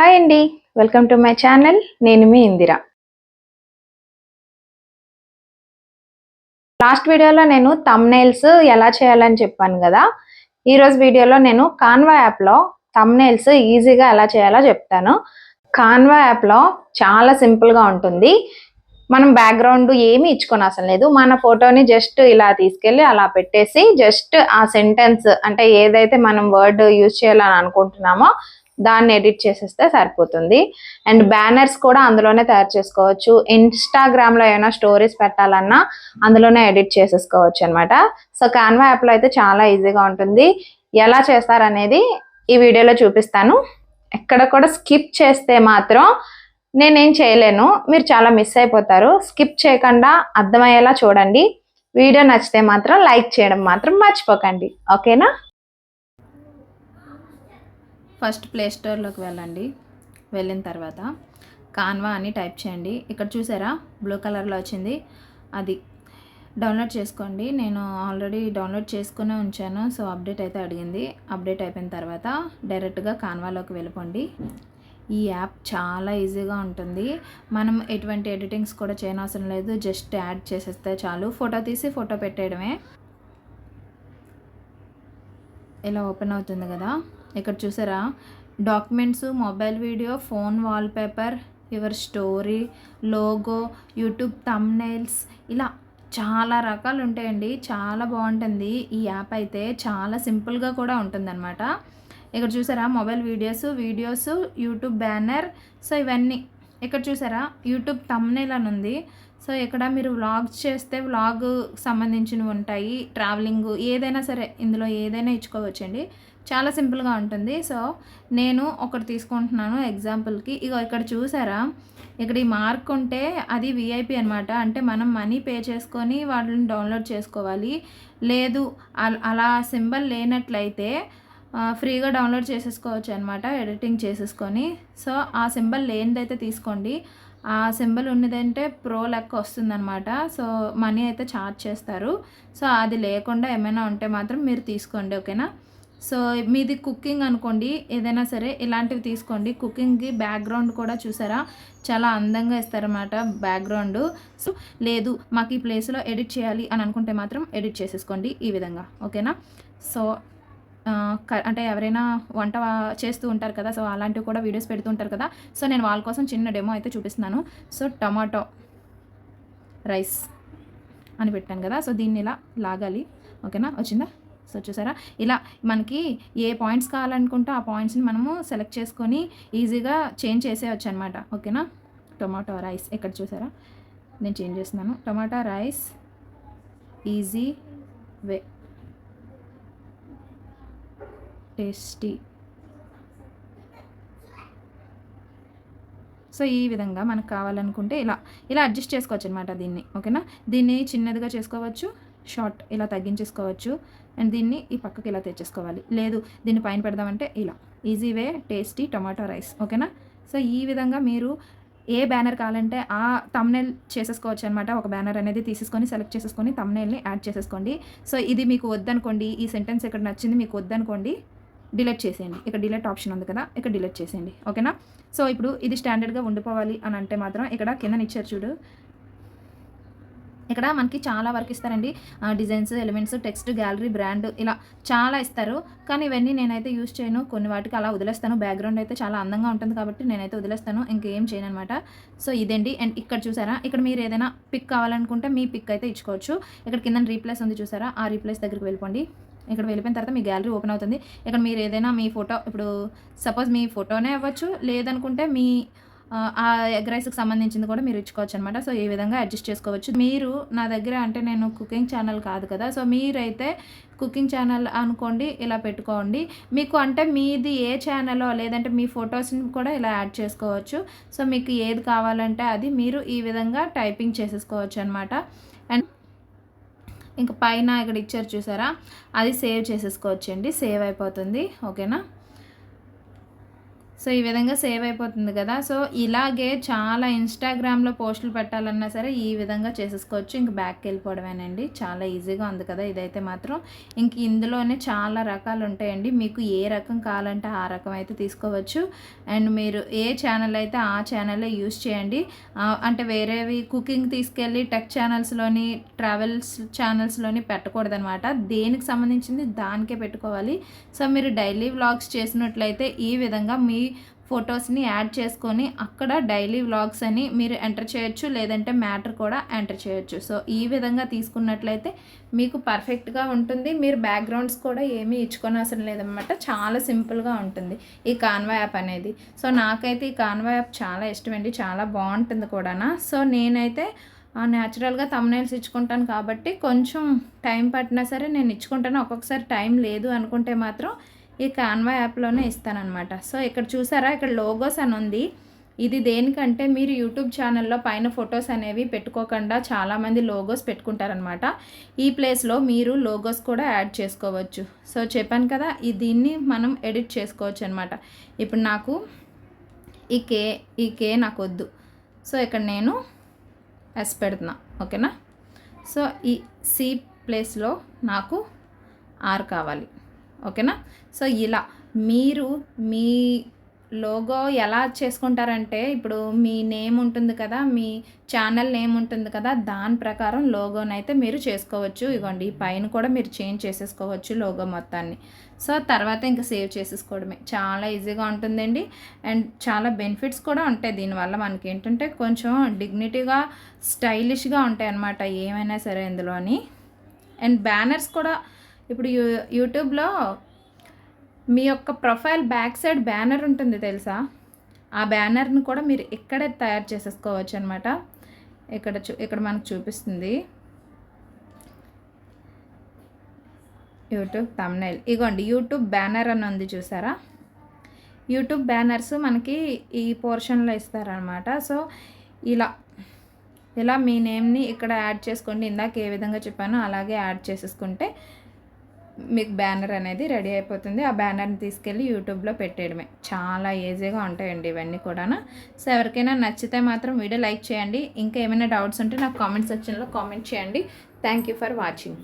Hi అండి. Welcome to my channel. నేను మీ ఇందిర. లాస్ట్ వీడియోలో నేను తమ్నైల్స్ ఎలా చేయాలని చెప్పాను కదా. ఈరోజు వీడియోలో నేను కాన్వా యాప్లో తమ్నైల్స్ ఈజీగా ఎలా చేయాలో చెప్తాను. కాన్వా యాప్లో చాలా సింపుల్గా ఉంటుంది. మనం బ్యాక్గ్రౌండ్ ఏమి ఇచ్చుకొని అసలు లేదు. మన ఫోటోని జస్ట్ ఇలా తీసుకెళ్ళి అలా పెట్టేసి జస్ట్ ఆ సెంటెన్స్ అంటే ఏదైతే మనం వర్డ్ యూజ్ చేయాలని అనుకుంటున్నామో దాన్ని ఎడిట్ చేసేస్తే సరిపోతుంది. అండ్ బ్యానర్స్ కూడా అందులోనే తయారు చేసుకోవచ్చు. ఇన్స్టాగ్రామ్లో ఏమైనా స్టోరీస్ పెట్టాలన్నా అందులోనే ఎడిట్ చేసేసుకోవచ్చు అనమాట సో కాన్వా యాప్లో అయితే చాలా ఈజీగా ఉంటుంది. ఎలా చేస్తారనేది ఈ వీడియోలో చూపిస్తాను. ఎక్కడ కూడా స్కిప్ చేస్తే మాత్రం నేనేం చేయలేను. మీరు చాలా మిస్ అయిపోతారు. స్కిప్ చేయకుండా అర్థమయ్యేలా చూడండి. వీడియో నచ్చితే మాత్రం లైక్ చేయడం మాత్రం మర్చిపోకండి. ఓకేనా ఫస్ట్ ప్లే స్టోర్లోకి వెళ్ళండి. వెళ్ళిన తర్వాత కాన్వా అని టైప్ చేయండి. ఇక్కడ చూసారా? బ్లూ కలర్లో వచ్చింది. అది డౌన్లోడ్ చేసుకోండి. నేను ఆల్రెడీ డౌన్లోడ్ చేసుకునే ఉంచాను. సో అప్డేట్ అయితే అడిగింది. అప్డేట్ అయిపోయిన తర్వాత డైరెక్ట్గా కాన్వాలోకి వెళ్ళిపోండి. ఈ యాప్ చాలా ఈజీగా ఉంటుంది. మనం ఎటువంటి ఎడిటింగ్స్ కూడా చేయనవసరం లేదు. జస్ట్ యాడ్ చేసేస్తే చాలు. ఫోటో తీసి ఫోటో పెట్టేయడమే. ఇలా ఓపెన్ అవుతుంది కదా. ఇక్కడ చూసారా? Documents mobile video phone wallpaper your story logo YouTube thumbnails ఇలా చాలా రకాలు ఉంటాయండి. చాలా బాగుంటుంది. ఈ యాప్ అయితే చాలా సింపుల్గా కూడా ఉంటుందన్నమాట. ఇక్కడ చూసారా? Mobile videos videos YouTube banner. So ఇవన్నీ. ఇక్కడ చూసారా? యూట్యూబ్ తమ్నేల్ అని ఉంది. సో ఇక్కడ మీరు వ్లాగ్స్ చేస్తే వ్లాగ్ సంబంధించినవి ఉంటాయి. ట్రావెలింగ్ ఏదైనా సరే ఇందులో ఏదైనా ఇచ్చుకోవచ్చండి. చాలా సింపుల్గా ఉంటుంది. సో నేను ఒకటి తీసుకుంటున్నాను ఎగ్జాంపుల్కి. ఇగో ఇక్కడ చూసారా? ఇక్కడ ఈ మార్క్ ఉంటే అది విఐపి అనమాట అంటే మనం మనీ పే చేసుకొని వాటిని డౌన్లోడ్ చేసుకోవాలి. లేదు అలా సింబల్ లేనట్లయితే ఫ్రీగా డౌన్లోడ్ చేసేసుకోవచ్చు అనమాట ఎడిటింగ్ చేసేసుకొని. సో ఆ సింబల్ లేనిదైతే తీసుకోండి. ఆ సింబల్ ఉన్నదంటే ప్రో లెక్క వస్తుందన్నమాట. సో మనీ అయితే ఛార్జ్ చేస్తారు. సో అది లేకుండా ఏమైనా ఉంటే మాత్రం మీరు తీసుకోండి ఓకేనా? సో మీది కుకింగ్ అనుకోండి ఏదైనా సరే ఇలాంటివి తీసుకోండి. కుకింగ్కి బ్యాక్గ్రౌండ్ కూడా చూసారా? చాలా అందంగా ఇస్తారన్నమాట బ్యాక్గ్రౌండ్. సో లేదు మాకు ఈ ప్లేస్లో ఎడిట్ చేయాలి అని అనుకుంటే మాత్రం ఎడిట్ చేసేసుకోండి ఈ విధంగా. ఓకేనా? సో క- అంటే ఎవరైనా వంట చేస్తూ ఉంటారు కదా సో అలాంటివి కూడా వీడియోస్ పెడుతూ ఉంటారు కదా సో నేను వాళ్ళ కోసం చిన్న డెమో అయితే చూపిస్తున్నాను. సో టమాటో రైస్ అని పెట్టాను కదా సో దీన్ని ఇలా లాగాలి. ఓకేనా? వచ్చిందా? సో చూసారా ఇలా మనకి ఏ పాయింట్స్ కావాలనుకుంటే ఆ పాయింట్స్ని మనము సెలెక్ట్ చేసుకొని ఈజీగా చేంజ్ చేసేయచ్చు అనమాట ఓకేనా? టొమాటో రైస్ ఇక్కడ చూసారా? నేను చేంజ్ చేస్తున్నాను. Tomato rice easy way tasty so ఈ విధంగా మనకు కావాలనుకుంటే ఇలా ఇలా అడ్జస్ట్ చేసుకోవచ్చు అనమాట దీన్ని. ఓకేనా? దీన్ని చిన్నదిగా చేసుకోవచ్చు షార్ట్ ఇలా తగ్గించేసుకోవచ్చు. అండ్ దీన్ని ఈ పక్కకి ఇలా తెచ్చేసుకోవాలి. లేదు దీన్ని పైన పెడదామంటే ఇలా. Easy way tasty tomato rice ఓకేనా? సో ఈ విధంగా మీరు ఏ బ్యానర్ కావాలంటే ఆ తమ్నెల్ చేసేసుకోవచ్చు అనమాట ఒక బ్యానర్ అనేది తీసేసుకొని సెలెక్ట్ చేసేసుకొని తమ్నెల్ని యాడ్ చేసేసుకోండి. సో ఇది మీకు వద్దనుకోండి ఈ సెంటెన్స్ ఇక్కడ నచ్చింది మీకు వద్దనుకోండి డిలీట్ చేసేయండి. ఇక్కడ డిలీట్ ఆప్షన్ ఉంది కదా ఇక్కడ డిలీట్ చేసేయండి. ఓకేనా? సో ఇప్పుడు ఇది స్టాండర్డ్గా ఉండిపోవాలి అని అంటే మాత్రం ఇక్కడ కింద ఇచ్చారు చూడు. ఇక్కడ మనకి చాలా వరకు ఇస్తారండి. Designs elements text gallery brand ఇలా చాలా ఇస్తారు. కానీ ఇవన్నీ నేనైతే యూస్ చేయను. కొన్ని వాటికి అలా వదిలేస్తాను. బ్యాక్గ్రౌండ్ అయితే చాలా అందంగా ఉంటుంది కాబట్టి నేనైతే వదిలేస్తాను. ఇంకేం చేయను అనమాట సో ఇదండి. అండ్ ఇక్కడ చూసారా? ఇక్కడ మీరు ఏదైనా పిక్ కావాలనుకుంటే మీ పిక్ అయితే ఇచ్చుకోవచ్చు. ఇక్కడ కింద రీప్లేస్ ఉంది చూసారా? ఆ రీప్లేస్ దగ్గరికి వెళ్ళిపోండి. ఇక్కడ వెళ్ళిపోయిన తర్వాత మీ గ్యాలరీ ఓపెన్ అవుతుంది. ఇక్కడ మీరు ఏదైనా మీ ఫోటో ఇప్పుడు సపోజ్ మీ ఫోటోనే అవ్వచ్చు. లేదనుకుంటే మీ ఆ, ఎగ్ రైస్కి సంబంధించింది కూడా మీరు ఇచ్చుకోవచ్చు అనమాట సో ఈ విధంగా అడ్జస్ట్ చేసుకోవచ్చు. మీరు నా దగ్గర అంటే నేను కుకింగ్ ఛానల్ కాదు కదా. సో మీరైతే కుకింగ్ ఛానల్ అనుకోండి ఇలా పెట్టుకోండి. మీకు అంటే మీది ఏ ఛానలో లేదంటే మీ ఫొటోస్ని కూడా ఇలా యాడ్ చేసుకోవచ్చు. సో మీకు ఏది కావాలంటే అది మీరు ఈ విధంగా టైపింగ్ చేసేసుకోవచ్చు అనమాట అండ్ ఇంకా పైన ఇక్కడ ఇచ్చారు చూసారా? అది సేవ్ చేసేసుకోవచ్చండి. సేవ్ అయిపోతుంది. ఓకేనా? సో ఈ విధంగా సేవ్ అయిపోతుంది కదా. సో ఇలాగే చాలా ఇన్స్టాగ్రామ్లో పోస్టులు పెట్టాలన్నా సరే ఈ విధంగా చేసేసుకోవచ్చు. ఇంక బ్యాక్కి వెళ్ళిపోవడమేనండి. చాలా ఈజీగా ఉంది కదా ఇదైతే మాత్రం. ఇంక ఇందులోనే చాలా రకాలు ఉంటాయండి. మీకు ఏ రకం కావాలంటే ఆ రకం అయితే తీసుకోవచ్చు. అండ్ మీరు ఏ ఛానల్ అయితే ఆ ఛానలే యూస్ చేయండి. అంటే వేరేవి కుకింగ్ తీసుకెళ్ళి టెక్ ఛానల్స్లోని ట్రావెల్స్ ఛానల్స్లోని పెట్టకూడదనమాట. దేనికి సంబంధించింది దానికే పెట్టుకోవాలి. సో మీరు డైలీ వ్లాగ్స్ చేసినట్లయితే ఈ విధంగా మీ ఫొటోస్ని యాడ్ చేసుకొని అక్కడ డైలీ వ్లాగ్స్ అని మీరు ఎంటర్ చేయొచ్చు లేదంటే మ్యాటర్ కూడా ఎంటర్ చేయొచ్చు. సో ఈ విధంగా తీసుకున్నట్లయితే మీకు పర్ఫెక్ట్గా ఉంటుంది. మీరు బ్యాక్గ్రౌండ్స్ కూడా ఏమీ ఇచ్చుకోనవసరం లేదన్నమాట. చాలా సింపుల్గా ఉంటుంది ఈ కాన్వా యాప్ అనేది. సో నాకైతే ఈ కాన్వా యాప్ చాలా ఇష్టమండి. చాలా బాగుంటుంది కూడా సో నేనైతే న్యాచురల్గా తమ్నైల్స్ ఇచ్చుకుంటాను కాబట్టి కొంచెం టైం పట్టినా సరే నేను ఇచ్చుకుంటాను. ఒక్కొక్కసారి టైం లేదు అనుకుంటే మాత్రం ఈ కాన్వా యాప్లోనే ఇస్తానన్నమాట. సో ఇక్కడ చూసారా? ఇక్కడ లోగోస్ అని ఉంది. ఇది దేనికంటే మీరు యూట్యూబ్ ఛానల్లో పైన ఫొటోస్ అనేవి పెట్టుకోకుండా చాలామంది లోగోస్ పెట్టుకుంటారనమాట ఈ ప్లేస్లో మీరు లోగోస్ కూడా యాడ్ చేసుకోవచ్చు. సో చెప్పాను కదా ఈ దీన్ని మనం ఎడిట్ చేసుకోవచ్చు అనమాట ఇప్పుడు నాకు ఈ కే ఈ కే నాకు వద్దు. సో ఇక్కడ నేను ఎస్ పెడుతున్నా. ఓకేనా? సో ఈ సి ప్లేస్లో నాకు ఆర్ కావాలి. ఓకేనా? సో ఇలా మీరు మీ లోగో ఎలా చేసుకుంటారంటే ఇప్పుడు మీ నేమ్ ఉంటుంది కదా మీ ఛానల్ నేమ్ ఉంటుంది కదా దాని ప్రకారం లోగోని అయితే మీరు చేసుకోవచ్చు. ఇగోండి ఈ పైన కూడా మీరు చేంజ్ చేసేసుకోవచ్చు లోగో మొత్తాన్ని. సో తర్వాత ఇంకా సేవ్ చేసేసుకోవడమే. చాలా ఈజీగా ఉంటుందండి. అండ్ చాలా బెనిఫిట్స్ కూడా ఉంటాయి. దీనివల్ల మనకి ఏంటంటే కొంచెం డిగ్నిటీగా స్టైలిష్గా ఉంటాయి అన్నమాట ఏమైనా సరే ఇందులోని. అండ్ బ్యానర్స్ కూడా ఇప్పుడు యూ యూట్యూబ్లో మీ యొక్క ప్రొఫైల్ బ్యాక్ సైడ్ బ్యానర్ ఉంటుంది తెలుసా? ఆ బ్యానర్ని కూడా మీరు ఇక్కడే తయారు చేసేసుకోవచ్చు అనమాట ఇక్కడ చూ ఇక్కడ మనకు చూపిస్తుంది. యూట్యూబ్ తమ్నైల్ ఇగోండి యూట్యూబ్ బ్యానర్ అని ఉంది చూసారా? యూట్యూబ్ బ్యానర్స్ మనకి ఈ పోర్షన్లో ఇస్తారనమాట సో ఇలా ఇలా మీ నేమ్ని ఇక్కడ యాడ్ చేసుకోండి. ఇందాక ఏ విధంగా చెప్పానో అలాగే యాడ్ చేసేసుకుంటే మీకు బ్యానర్ అనేది రెడీ అయిపోతుంది. ఆ బ్యానర్ని తీసుకెళ్ళి యూట్యూబ్లో పెట్టేయడమే. చాలా ఈజీగా ఉంటాయండి ఇవన్నీ కూడా సో ఎవరికైనా నచ్చితే మాత్రం వీడియో లైక్ చేయండి. ఇంకా ఏమైనా డౌట్స్ ఉంటే నాకు కామెంట్ సెక్షన్లో కామెంట్ చేయండి. Thank you for watching.